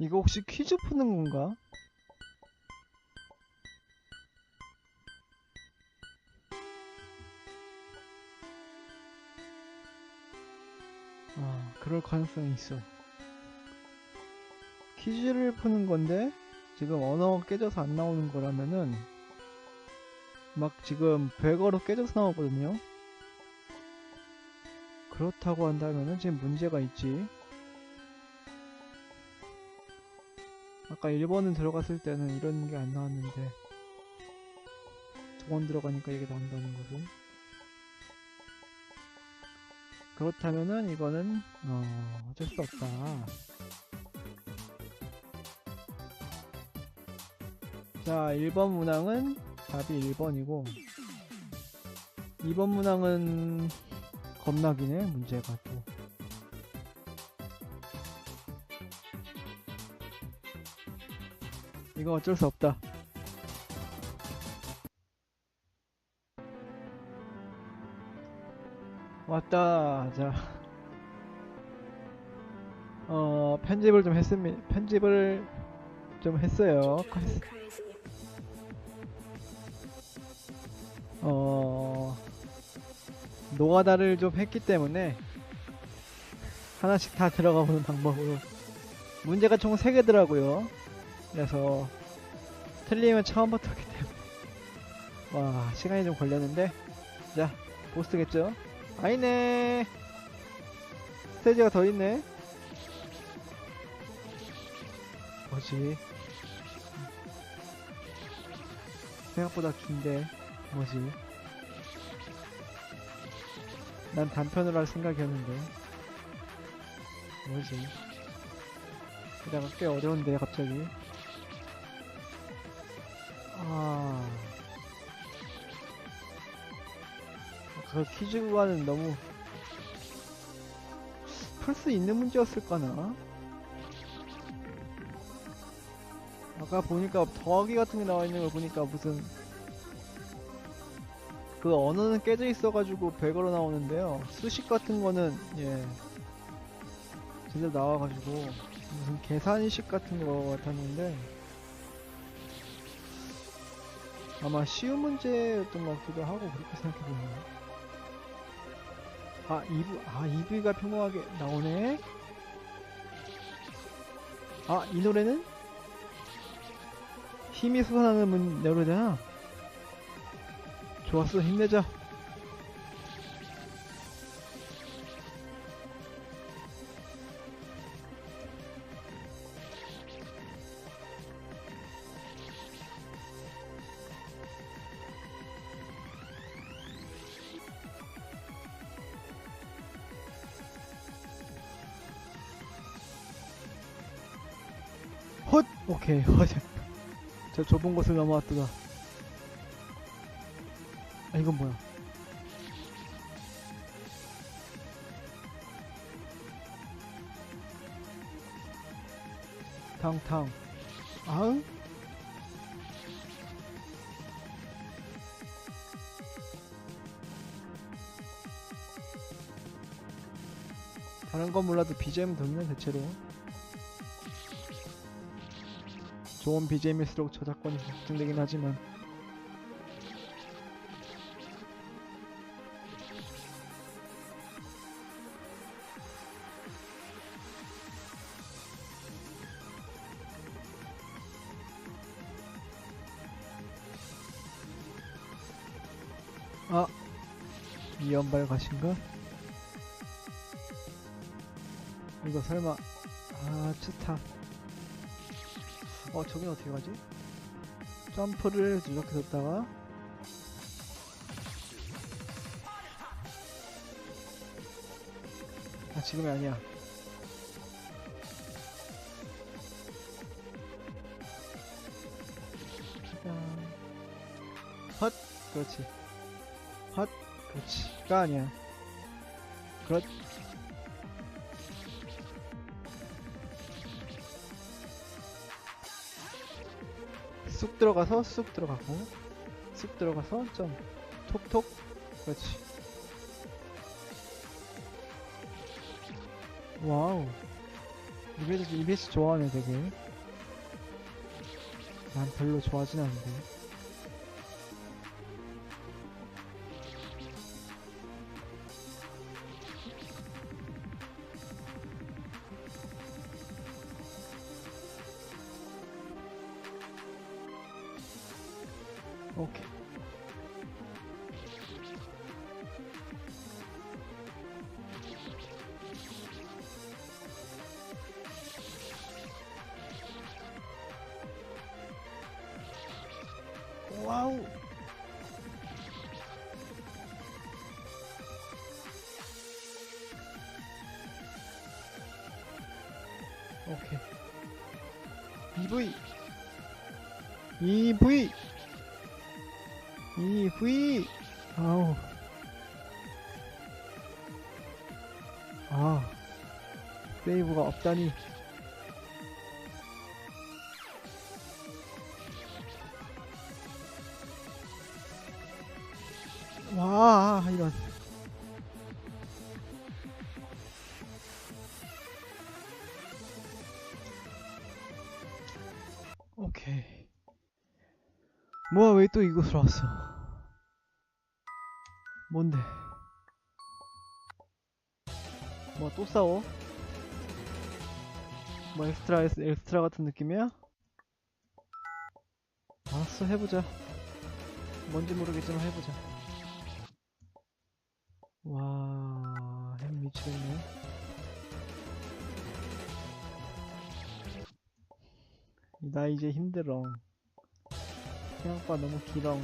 이거 혹시 퀴즈 푸는 건가? 아, 그럴 가능성이 있어. 퀴즈를 푸는 건데, 지금 언어가 깨져서 안 나오는 거라면은, 막 지금 별거로 깨져서 나오거든요? 그렇다고 한다면은 지금 문제가 있지. 아까 1번은 들어갔을 때는 이런 게 안 나왔는데, 두번 들어가니까 이게 나온다는 것은. 그렇다면은 이거는 어, 어쩔 수 없다. 자, 1번 문항은 답이 1번이고 2번 문항은 겁나기네 문제가 이거 어쩔 수 없다. 왔다. 자. 어, 편집을 좀 했습니다. 편집을 좀 했어요. 어, 노가다를 좀 했기 때문에 하나씩 다 들어가 보는 방법으로 문제가 총 3개더라고요. 그래서 틀리면 처음부터 하기 때문에. 와, 시간이 좀 걸렸는데? 자, 보스겠죠? 아니네. 스테이지가 더 있네. 뭐지? 생각보다 긴데 뭐지? 난 단편으로 할 생각이었는데. 뭐지? 게다가 꽤 어려운데 갑자기 아 그 퀴즈 구간은 너무 풀 수 있는 문제였을까나? 아까 보니까 더하기 같은 게 나와 있는 걸 보니까 무슨 그 언어는 깨져 있어가지고 별거로 나오는데요. 수식 같은 거는 예 제대로 나와가지고 무슨 계산식 같은 거 같았는데 아마 쉬운 문제였던 것 같기도 하고 그렇게 생각해보면 아, 2부, 아, 2부가 평범하게 나오네? 아, 이 노래는? 힘이 솟아나는 문, 노래잖아? 좋았어, 힘내자. 오케이, 헛. 저 좁은 곳을 넘어왔더라. 아, 이건 뭐야? 탕탕. 아응? 다른 건 몰라도 BGM 돌면 대체로 좋은 BGM일수록 저작권이 걱정되긴 하지만 아 이연발 가신가? 이거 설마 아 추타 어 저긴 어떻게 가지? 점프를 이렇게 뒀다가 아 지금이 아니야. 헛 그렇지 헛 그렇지 가 아니야 그렇 쑥 들어가서 쑥 들어가고 쑥 들어가서 점 톡톡 그렇지 와우 이베스, 이베스 좋아하네, 되게. 난 별로 좋아하진 않는데. 오케이. 와우. EV. EV. 아우. 아. 세이브가 없다니. 와, 이런. 오케이. 뭐야, 왜 또 이곳으로 왔어? 뭔데? 뭐 또 싸워? 뭐 엑스트라 엑스트라 같은 느낌이야? 알았어, 해보자. 뭔지 모르겠지만 해보자. 와, 햄 미치겠네. 나 이제 힘들어. 생각보다 너무 길어.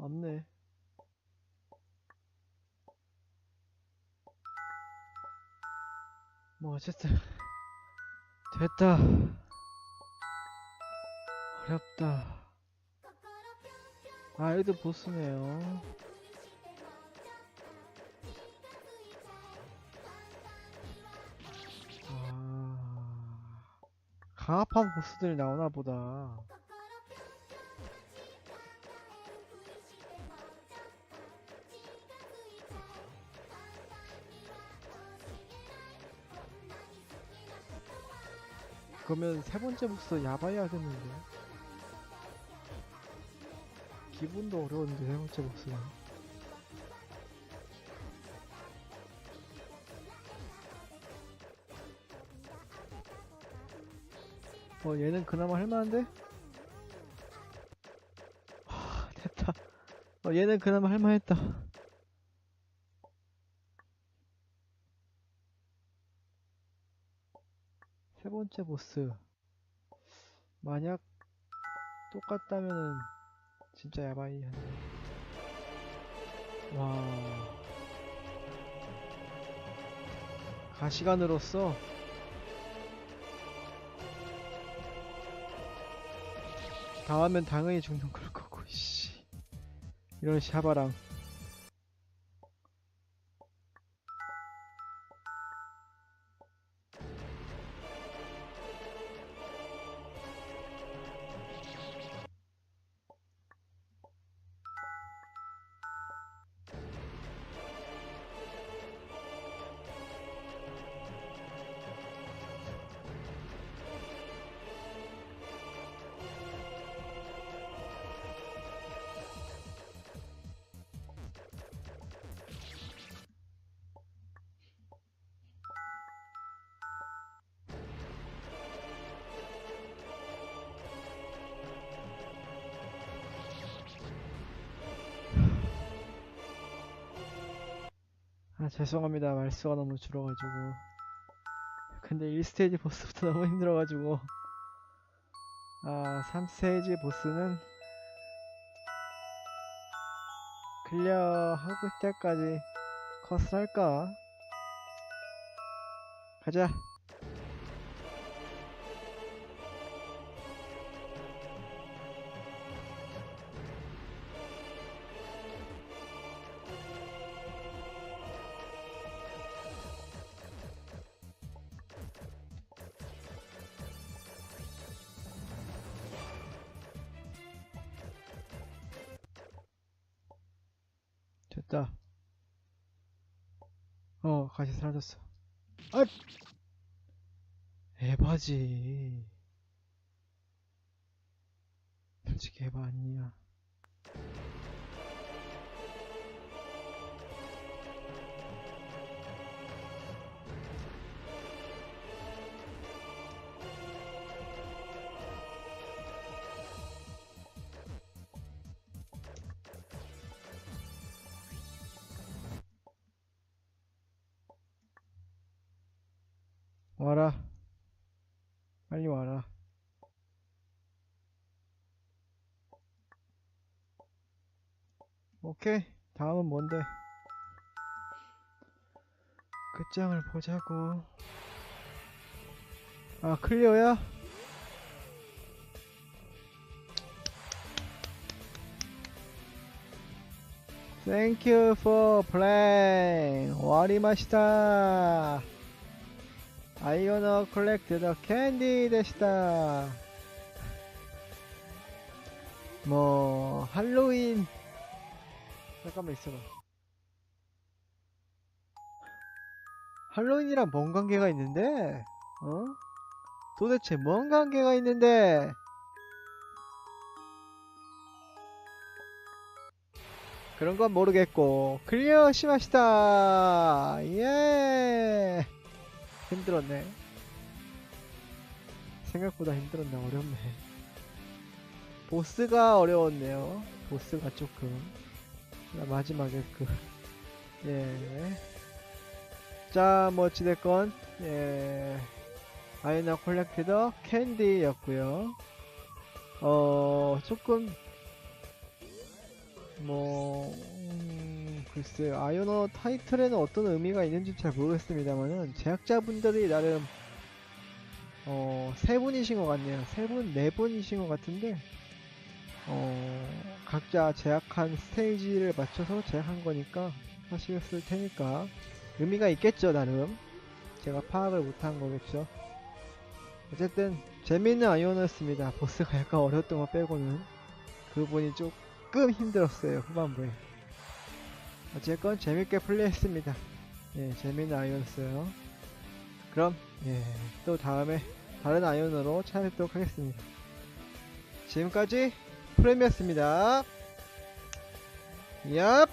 어? 없네. 뭐 어쨌든 됐다. 어렵다. 아, 얘도 보스네요. 아, 가압한 보스들이 나오나 보다. 그러면 세 번째 보스 야바이 하겠는데? 기분도 어려운데 세 번째 보스는 어 얘는 그나마 할만한데? 하 됐다 어 얘는 그나마 할만했다 세 번째 보스. 만약 똑같다면은 진짜 야바이 하네 와. 가시관으로서 다음엔 당연히 죽는 걸 거고 씨. 이런 샤바랑 죄송합니다. 말수가 너무 줄어가지고. 근데 1스테이지 보스부터 너무 힘들어가지고. 아, 3스테이지 보스는 클리어 하고 있을 때까지 컷을 할까? 가자. 됐다. 어, 가시 사라졌어. 아! 에바지. 솔직히 에바 아니야. 와라. 빨리 와라. 오케이. 다음은 뭔데? 끝장을 보자고. 아, 클리어야? Thank you for playing. 와리마시다. 아이오너 컬렉트 더 캔디 되시다. 뭐 할로윈 잠깐만 있어봐. 할로윈이랑 뭔 관계가 있는데? 어? 도대체 뭔 관계가 있는데? 그런 건 모르겠고 클리어 심하시다. 예. 힘들었네. 생각보다 힘들었네. 어렵네. 보스가 어려웠네요. 보스가 조금. 자, 마지막에 그, 예. 자, 뭐, 어찌됐건, 예. 아이나 콜렉티더 캔디였고요 어, 조금, 뭐, 음, 글쎄요. 아이오너 타이틀에는 어떤 의미가 있는지 잘 모르겠습니다만은, 제작자분들이 나름, 어, 세 분이신 것 같네요. 세 분, 네 분이신 것 같은데, 어, 각자 제약한 스테이지를 맞춰서 제약한 거니까 하시겠을 테니까 의미가 있겠죠 나름 제가 파악을 못한 거겠죠 어쨌든 재밌는 아이오너였습니다 보스가 약간 어려웠던 거 빼고는 그 부분이 조금 힘들었어요 후반부에 어쨌건 재밌게 플레이했습니다 예 재밌는 아이오너였어요 그럼 예 또 다음에 다른 아이오너로 찾아뵙도록 하겠습니다 지금까지 프레미였습니다. 얍!